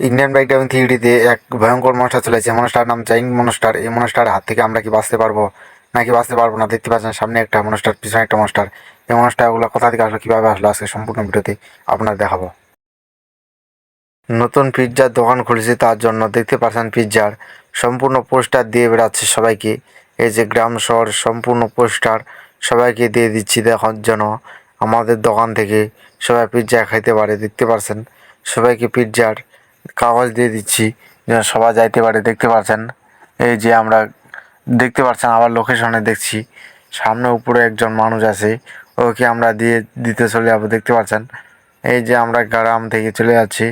Indian bike driving থ্রিডিতে এক ভয়ঙ্কর monster চলেছে মনস্টার নাম চাইং মনস্টার এই মনস্টার হাত থেকে আমরা কি বাঁচতে পারব? নাকি বাঁচতে পারব না? দেখতে পাচ্ছেন সামনে একটা মনস্টার পিছনে একটা মনস্টার এই মনস্টারগুলো কোথা থেকে আসলো, কীভাবে আসলো, আজকে সম্পূর্ণ ভিডিওতে আপনার দেখাবো। নতুন পিৎজার দোকান খুলেছে তার জন্য। দেখতে পাচ্ছেন পিৎজার সম্পূর্ণ পোস্টার দিয়ে বেড়াচ্ছে সবাইকে। এই যে গ্রাম শহর, সম্পূর্ণ পোস্টার সবাইকে দিয়ে দিচ্ছি দেখার জন্য। আমাদের দোকান থেকে সবাই পিৎজা খাইতে পারে। দেখতে পাচ্ছেন সবাইকে পিৎজার কাগজ দিয়ে দিচ্ছি, যেন সবাই যাইতে পারে, দেখতে পাচ্ছেন এই যে আমরা দেখতে পাচ্ছেন আবার লোকেশনে দেখছি। সামনে উপরে একজন মানুষ আছে, ওকে আমরা দিয়ে দিতে চলে যাব, দেখতে পাচ্ছেন এই যে আমরা গ্রাম থেকে চলে যাচ্ছি,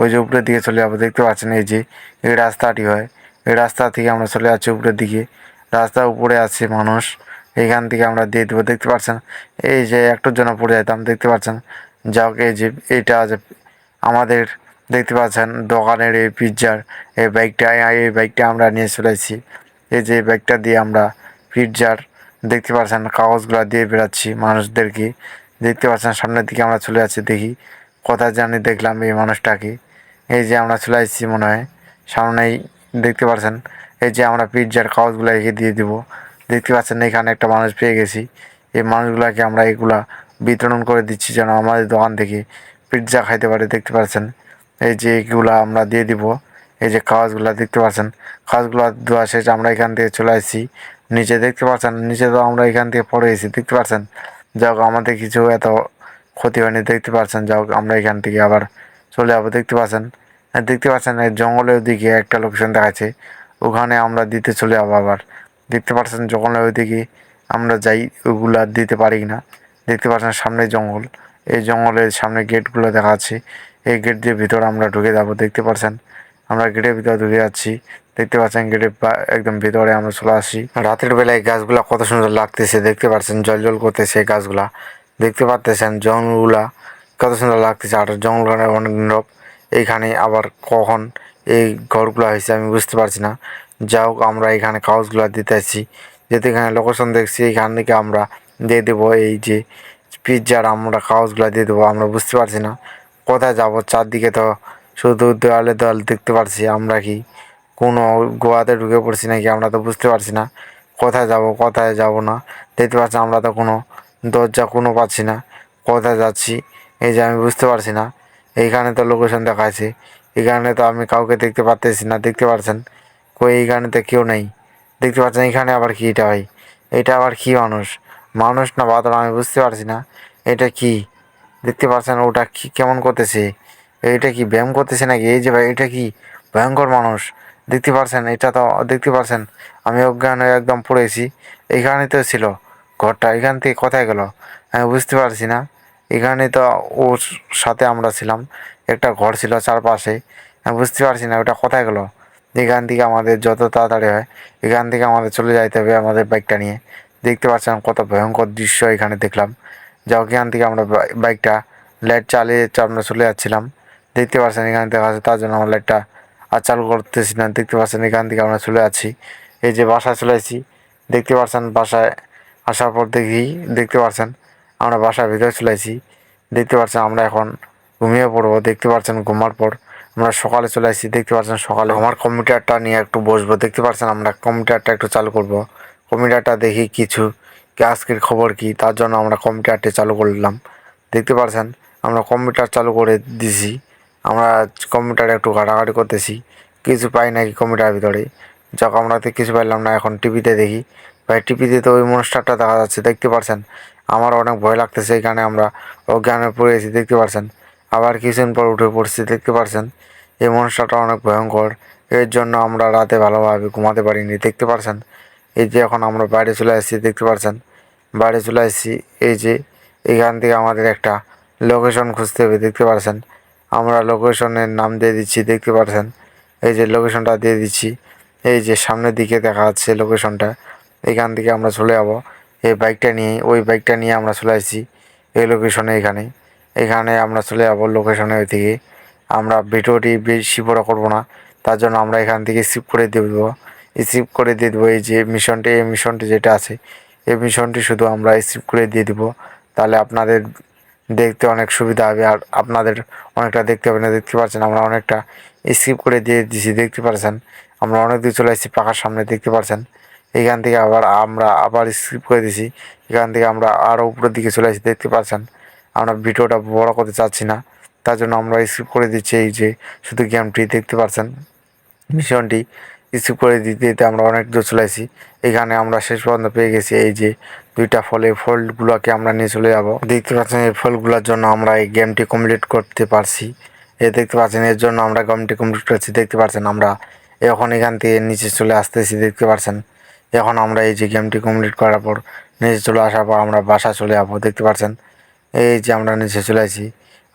ওই যে উপরের দিকে চলে যাব, দেখতে পাচ্ছেন? এই যে এই রাস্তাটি হয়, এই রাস্তা থেকে আমরা চলে যাচ্ছি উপরের দিকে। রাস্তা উপরে আছে মানুষ, এখান থেকে আমরা দিয়ে দেবো, দেখতে পাচ্ছেন এই যে একটার জন্য পড়ে যেতাম দেখতে পাচ্ছেন যাক, এই যে, এটা আমাদের দেখতে পাচ্ছেন, দোকানের এই পিৎজার এই বাইকটা এই বাইকটা আমরা নিয়ে চলেছি এই যে বাইকটা দিয়ে আমরা পিৎজার দেখতে পাচ্ছেন, কাগজগুলো দিয়ে বেড়াচ্ছি মানুষদেরকে। দেখতে পাচ্ছেন, সামনের দিকে আমরা চলে যাচ্ছি, দেখি কোথায় জানি দেখলাম এই মানুষটাকে। এই যে আমরা চলে আসছি মনে হয়, সামনেই দেখতে পাচ্ছেন, এই যে আমরা পিৎজার কাগজগুলো এঁকে দিয়ে দিব। দেখতে পাচ্ছেন, এখানে একটা মানুষ পেয়ে গেছি। এই মানুষগুলোকে আমরা এগুলা বিতরণ করে দিচ্ছি যেন আমাদের দোকান থেকে পিৎজা খাইতে পারে, দেখতে পাচ্ছেন। এই যে এগুলা আমরা দিয়ে দিব। এই যে কাগজগুলো দেখতে পাচ্ছেন। কাগজগুলো দেওয়া শেষ, আমরা এখান থেকে চলে আসছি। নিচে দেখতে পাচ্ছেন, নিচে তো আমরা এখান থেকে পড়ে এসেছি দেখতে পাচ্ছেন? যাক আমাদের কিছু এত ক্ষতি হয়নি, দেখতে পাচ্ছেন? যাক আমরা এখান থেকে আবার চলে যাব, দেখতে পাচ্ছেন? দেখতে পাচ্ছেন জঙ্গলের দিকে একটা লোকেশন দেখাচ্ছে। ওখানে আমরা দিতে চলে যাব আবার। দেখতে পাচ্ছেন, জঙ্গলের ওইদিকে আমরা যাই, ওগুলা দিতে পারি না দেখতে পাচ্ছেন, সামনে জঙ্গল। এই জঙ্গলের সামনে গেটগুলো দেখা যাচ্ছে এই গেট দিয়ে ভিতরে আমরা ঢুকে যাব, দেখতে পাচ্ছেন আমরা গেটের ভিতরে ঢুকে যাচ্ছি। দেখতে পাচ্ছেন গেটের একদম ভিতরে আমরা চলে আসি রাতের বেলায় গাছগুলা কত সুন্দর লাগতেছে, দেখতে পাচ্ছেন? জল জল করতেছে গাছগুলা। দেখতে পাচ্তেছেন জঙ্গলগুলা কত সুন্দর লাগতেছে। আর জঙ্গলখানে অনেক নীরব। এইখানে আবার কখন এই ঘরগুলো হয়েছে আমি বুঝতে পারছি না। যা হোক, আমরা এখানে কাগজগুলো দিতে আসছি। যেহেতু এখানে লোকেশন দেখছি এইখান থেকে আমরা দিয়ে দেবো এই যে পিৎজার আমরা কাগজগুলো দিয়ে দেবো, আমরা বুঝতে পারছি না। কোথায় যাব? চারদিকে তো শুধু দেওয়ালে দেওয়াল দেখতে পারছি, আমরা কি কোনো গোয়াতে ঢুকে পড়ছি নাকি আমরা তো বুঝতে পারছি না। কোথায় যাব কোথায় যাব না? দেখতে পাচ্ছি আমরা তো কোনো দরজা কোনো পাচ্ছি না। কোথায় যাচ্ছি? এই যে আমি বুঝতে পারছি না। এইখানে তো লোকেশন দেখাচ্ছে এখানে তো আমি কাউকে দেখতে পারতেছি না, দেখতে পাচ্ছেন কই এইখানে তো কেউ নেই। দেখতে পাচ্ছেন এখানে আবার কি এটা ভাই? এটা আবার কি মানুষ? মানুষ না বাদল আমি বুঝতে পারছি না। এটা কি? দেখতে পাচ্ছেন ওটা কি, কেমন করতেছে? এইটা কি ব্যায়াম করতেছে নাকি? এই যে ভাই, এটা কি ভয়ঙ্কর মানুষ? দেখতে পারছেন এটা তো দেখতে পারছেন আমি অজ্ঞান হয়ে একদম পড়েছি এখানে তো ছিল ঘরটা, এখান থেকে কোথায় গেল? আমি বুঝতে পারছি না। এখানে তো ওর সাথে আমরা ছিলাম, একটা ঘর ছিল চারপাশে। আমি বুঝতে পারছি না, ওটা কোথায় গেল? এখান থেকে আমাদের যত তাড়াতাড়ি হয়, এখান থেকে আমাদের চলে যাইতে হবে আমাদের বাইকটা নিয়ে। দেখতে পাচ্ছেন কত ভয়ঙ্কর দৃশ্য এখানে দেখলাম। যা এখান থেকে আমরা বাইকটা লাইট চালিয়ে আমরা চলে যাচ্ছিলাম। দেখতে পাচ্ছেন এখান থেকে যাচ্ছে তার জন্য আমার লাইটটা আর চালু করতেছি না। দেখতে পাচ্ছেন এখান থেকে আমরা চলে যাচ্ছি। এই যে বাসায় চলে আসছি দেখতে পাচ্ছেন বাসায় আসার পর দেখি, দেখতে পাচ্ছেন আমরা বাসার ভিতরে চলে আসছি দেখতে পাচ্ছেন আমরা এখন ঘুমিয়ে পড়ব, দেখতে পাচ্ছেন ঘুমার পর আমরা সকালে চলে আসছি দেখতে পাচ্ছেন সকালে আমার কম্পিউটারটা নিয়ে একটু বসবো, দেখতে পাচ্ছেন আমরা কম্পিউটারটা একটু চালু করব। কম্পিউটারটা দেখি কিছু কি আজকের খবর কি, তার জন্য আমরা কম্পিউটারটি চালু করলাম দেখতে পাচ্ছেন আমরা কম্পিউটার চালু করে দিছি। আমরা কম্পিউটারে একটু ঘাটাঘাটি করতেছি। কিছু পাই নাকি কম্পিউটারের ভিতরে। যখন আমরা তো কিছু পাইলাম না, এখন টিভিতে দেখি। ভাই, টিভিতে তো ওই মনস্টারটা দেখা যাচ্ছে, দেখতে পাচ্ছেন আমার অনেক ভয় লাগতেছে এখানে আমরা অজ্ঞানে পড়ে গেছি দেখতে পাচ্ছেন আবার কিছুদিন পর উঠে পড়ছি, দেখতে পাচ্ছেন এই মনস্টারটা অনেক ভয়ঙ্কর। এর জন্য আমরা রাতে ভালোভাবে ঘুমাতে পারিনি, দেখতে পাচ্ছেন এই যে এখন আমরা বাইরে চলে আসছি, দেখতে পাচ্ছেন বাইরে চলে আসছি, এই যে এখান থেকে আমাদের একটা লোকেশন খুঁজতে হবে, দেখতে পাচ্ছেন আমরা লোকেশনের নাম দিয়ে দিচ্ছি, দেখতে পাচ্ছেন এই যে লোকেশনটা দিয়ে দিচ্ছি, এই যে সামনের দিকে দেখা যাচ্ছে লোকেশনটা এখান থেকে আমরা চলে যাব, এই বাইকটা নিয়ে, ওই বাইকটা নিয়ে আমরা চলে আসছি, এই লোকেশনে এখানে। এখানে আমরা চলে যাব লোকেশনে ওই থেকে আমরা ভিডিওটি বেশি বড় করব না, তার জন্য আমরা এখান থেকে সিপ করে দেবো। রিসিভ করে দিয়ে দেবো, এই যে মিশনটি, এই মিশনটি যেটা আছে, এই মিশনটি শুধু আমরা রিসিভ করে দিয়ে দেবো। তাহলে আপনাদের দেখতে অনেক সুবিধা হবে, আর আপনাদের অনেকটা দেখতে হবে না, দেখতে পাচ্ছেন আমরা অনেকটা স্কিপ করে দিয়ে দিছি দেখতে পাচ্ছেন আমরা অনেক দূর চলে এসেছি পাখার সামনে দেখতে পাচ্ছেন এখান থেকে আবার আমরা আবার স্কিপ করে দিছি এখান থেকে আমরা আরও উপরের দিকে চলে আসি দেখতে পাচ্ছেন আমরা ভিডিওটা বড় করতে চাচ্ছি না, তার জন্য আমরা স্কিপ করে দিচ্ছি, এই যে শুধু গেমটি দেখতে পাচ্ছেন মিশনটি স্কিপ করে দিতে দিতে আমরা অনেক দূর চলে আসি এখানে আমরা শেষ পর্যন্ত পেয়ে গেছি এই যে দুইটা ফলে ফলগুলোকে আমরা নিয়ে চলে যাব। দেখতে পাচ্ছেন এই ফলগুলোর জন্য আমরা এই গেমটি কমপ্লিট করতে পারছি। এ দেখতে পাচ্ছেন এর জন্য আমরা গেমটি কমপ্লিট করছি। দেখতে পাচ্ছেন আমরা এখন এখান থেকে নিচে চলে আসতেছি। দেখতে পাচ্ছেন এখন আমরা এই যে গেমটি কমপ্লিট করার পর নিচে চলে আসার পর আমরা বাসা চলে যাব। দেখতে পাচ্ছেন এই যে আমরা নিচে চলে আসি।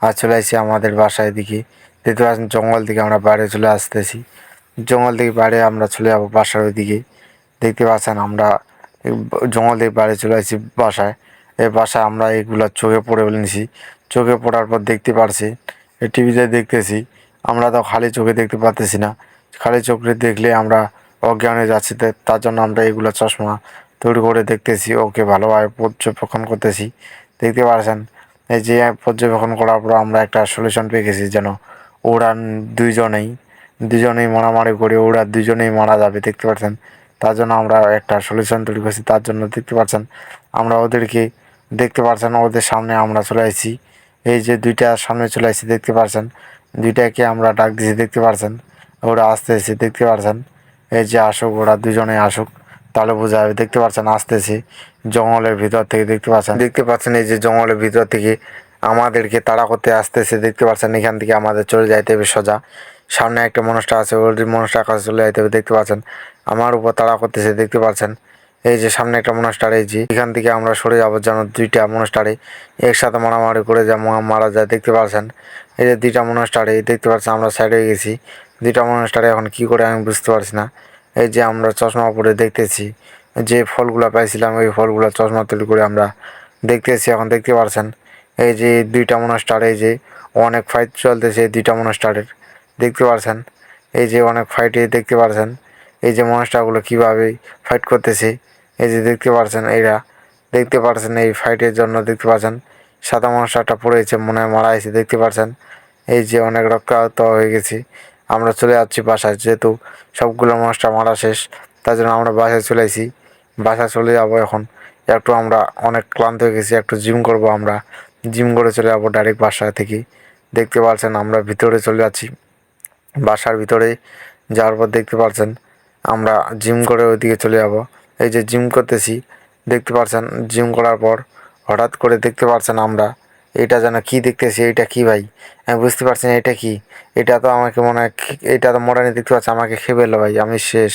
আর চলে আসি আমাদের বাসায় দিকে। দেখতে পাচ্ছেন জঙ্গল থেকে আমরা বাইরে চলে আসতেছি। জঙ্গল থেকে বাইরে আমরা চলে যাব বাসার ওইদিকে। দেখতে পাচ্ছেন আমরা জঙ্গল থেকে বাইরে চলে আসি বাসায়। এই বাসায় আমরা এইগুলো চোখে পড়ে নিছি। চোখে পড়ার পর দেখতে পারছি, এই টিভিতে দেখতেছি। আমরা তো খালি চোখে দেখতে পারতেছি না। খালি চোখে দেখলে আমরা অজ্ঞান হয়ে যাচ্ছি তার জন্য আমরা এগুলো চশমা তৈরি করে দেখতেছি। ওকে ভালোভাবে পর্যবেক্ষণ করতেছি। দেখতে পারছেন, এই যে পর্যবেক্ষণ করার পর আমরা একটা সলিউশন পেয়ে গেছি যেন ওরা দুইজনেই দুজনেই মারামারি করে ওরা দুজনেই মারা যাবে, দেখতে পাচ্ছেন? তার জন্য আমরা একটা সলিউশন তৈরি করছি, তার জন্য দেখতে পাচ্ছেন? আমরা ওদেরকে দেখতে পাচ্ছেন, ওদের সামনে আমরা চলে আসছি এই যে দুইটা সামনে চলে আসছি দেখতে পাচ্ছেন? দুইটাকে আমরা ডাক দিয়েছি দেখতে পাচ্ছেন? ওরা আসতে এসে দেখতে পাচ্ছেন? এই যে আসুক, ওরা দুজনে আসুক, তাহলে বোঝা যাবে, দেখতে পাচ্ছেন? আসতেছে জঙ্গলের ভিতর থেকে দেখতে পাচ্ছেন? দেখতে পাচ্ছেন এই যে জঙ্গলের ভিতর থেকে আমাদেরকে তাড়া করতে আসতেছে দেখতে পাচ্ছেন? এখান থেকে আমাদের চলে যাইতে হবে সোজা। সামনে একটা মনস্টার আছে ওই মনস্টার কাছে চলে যাইতে হবে, দেখতে পাচ্ছেন। আমার উপর তাড়া করতেছে, দেখতে পাচ্ছেন। এই যে সামনে একটা মনস্টার এই যে এখান থেকে আমরা সরে যাব যেন দুইটা মনস্টারে একসাথে মারামারি করে যা মারা যায়, দেখতে পাচ্ছেন। এই যে দুইটা মনস্টারে দেখতে পাচ্ছেন, আমরা সাইডে গেছি। দুইটা মনস্টারে এখন কি করে আমি বুঝতে পারছি না। এই যে আমরা চশমা পরে দেখতেছি, যে ফলগুলো পাইছিলাম, ওই ফলগুলো চশমা তৈরি করে আমরা দেখতেছি, এখন দেখতে পাচ্ছেন। এই যে দুইটা মনস্টার এই যে অনেক ফাইট চলতেছে এই দুইটা মনস্টারের দেখতে পারছেন। এই যে অনেক ফাইটে দেখতে পারছেন। এই যে মনস্টারগুলো কীভাবে ফাইট করতেছে, এই যে দেখতে পারছেন এরা। দেখতে পারছেন এই ফাইটের জন্য দেখতে পাচ্ছেন সাদা মনস্টারটা পড়েছে মনে হয় মারা গেছে, দেখতে পাচ্ছেন এই যে অনেক রক্তাহত হয়ে গেছি। আমরা চলে যাচ্ছি বাসায়, যেহেতু সবগুলো মনস্টার মারা শেষ, তার জন্য আমরা বাসায় চলে আসি বাসায় চলে যাব এখন। একটু আমরা অনেক ক্লান্ত হয়ে গেছি, একটু জিম করব আমরা। জিম করে চলে যাব ডাইরেক্ট বাসা থেকে। দেখতে পাচ্ছেন আমরা ভিতরে চলে যাচ্ছি। বাসার ভিতরে যাওয়ার পর দেখতে পাচ্ছেন আমরা জিম করে ওইদিকে চলে যাব। এই যে জিম করতেছি, দেখতে পাচ্ছেন জিম করার পর হঠাৎ করে দেখতে পাচ্ছেন আমরা, এটা যেন কি দেখতেছি, এটা কি ভাই? আমি বুঝতে পারছি না, এটা কি? এটা তো আমাকে মনে হয়, এটা তো মোটামুটি দেখতে পাচ্ছি, আমাকে খেয়ে ভাই, আমি শেষ।